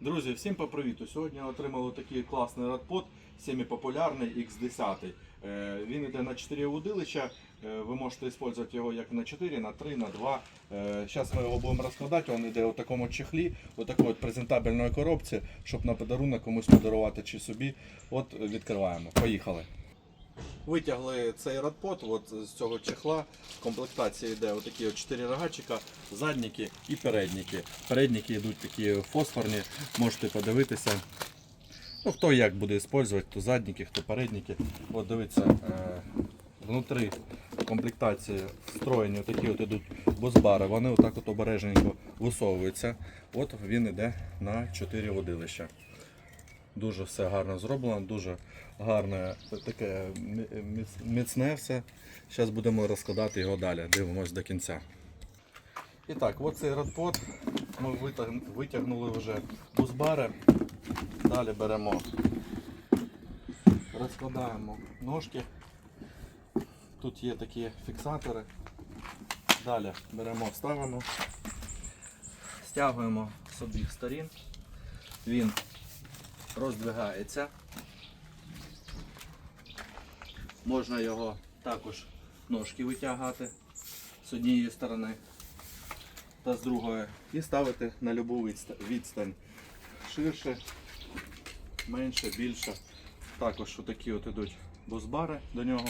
Друзі, всім по. Сьогодні отримали такий класний радпод, семипопулярний X10. Е, Він йде на 4 удилища. Е, Ви можете використовувати його як на 4, на 3, на 2. Зараз ми його будемо розкладати. Він йде у такому чехлі, у такій презентабельної коробці, щоб на подарунок комусь подарувати чи собі. От відкриваємо. Поїхали. Витягли цей радпод от з цього чехла. В комплектації йде отакі от 4 рогачика, задніки і передніки. Передніки йдуть такі фосфорні, можете подивитися. Ну, хто як буде використовувати, хто задніки, хто передніки. От дивіться, е, внутрі комплектації встроєні такі от ідуть босбари, вони отак от обережненько висовуються. От він йде на 4 водилища. Дуже все гарно зроблено, дуже гарне таке міцне все. Зараз будемо розкладати його далі. Дивимось до кінця. І так, оцей радпод ми витягнули вже бузбари. Далі беремо, розкладаємо ножки. Тут є такі фіксатори. Далі беремо, ставимо, стягуємо з обох сторін. Він роздвигається. Можна його також ножки витягати з однієї сторони та з другої і ставити на любу відстань. Ширше, менше, більше. Також отакі от ідуть бусбари до нього.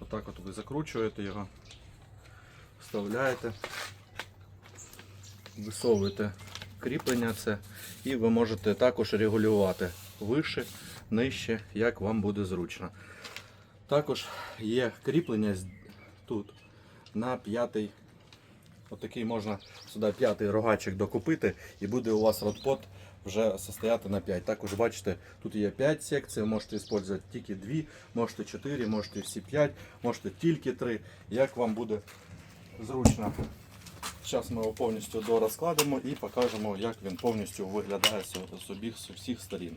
Отак от ви закручуєте його, вставляєте, висовуєте кріплення це і ви можете також регулювати вище, нижче, як вам буде зручно. Також є кріплення тут на п'ятий. Отакий можна сюди п'ятий рогачик докупити і буде у вас родпот вже состояти на 5. Також бачите, тут є 5 секцій, можете використовувати тільки 2, можете 4, можете всі 5, можете тільки 3, як вам буде зручно. Зараз ми його повністю дорозкладемо і покажемо, як він повністю виглядає з- з з усіх сторін.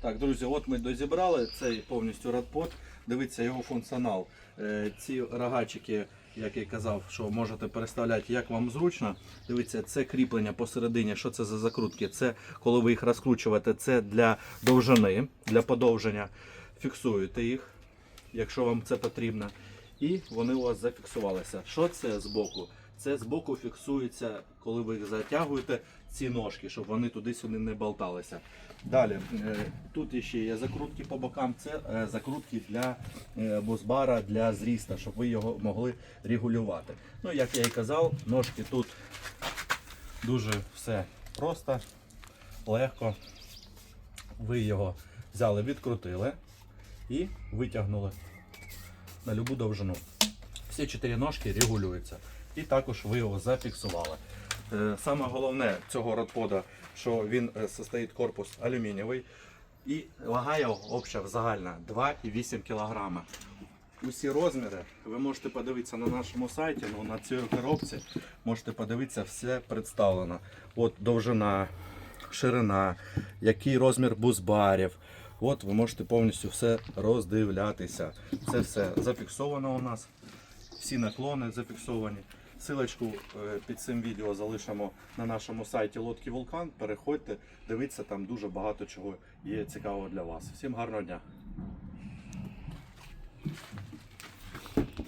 Так, друзі, от ми дозібрали цей повністю радпод. Дивіться його функціонал. Е, Ці рогачики, як я казав, що можете переставляти як вам зручно. Дивіться, це кріплення посередині. Що це за закрутки? Це коли ви їх розкручуєте, це для довжини, для подовження. Фіксуєте їх, якщо вам це потрібно. І вони у вас зафіксувалися. Що це збоку? Це збоку фіксується, коли ви їх затягуєте, ці ножки, щоб вони туди-сюди не болталися. Далі, е, тут ще є закрутки по бокам, це е, закрутки для е, бусбара, для зріста, щоб ви його могли регулювати. Ну, як я і казав, ножки тут дуже все просто, легко. Ви його взяли, відкрутили і витягнули на любу довжину. Всі чотири ножки регулюються. І також ви його зафіксували. Е, Саме головне цього родпода, що він е, состоїть корпус алюмінієвий і вага його обща загальна 2,8 кг. Усі розміри ви можете подивитися на нашому сайті, ну, на цій коробці можете подивитися, все представлено. От довжина, ширина, який розмір бузбарів. От ви можете повністю все роздивлятися. Це все зафіксовано у нас. Всі наклони зафіксовані. Силочку е, під цим відео залишимо на нашому сайті Лодки Вулкан. Переходьте, дивіться, там дуже багато чого є цікавого для вас. Всім гарного дня!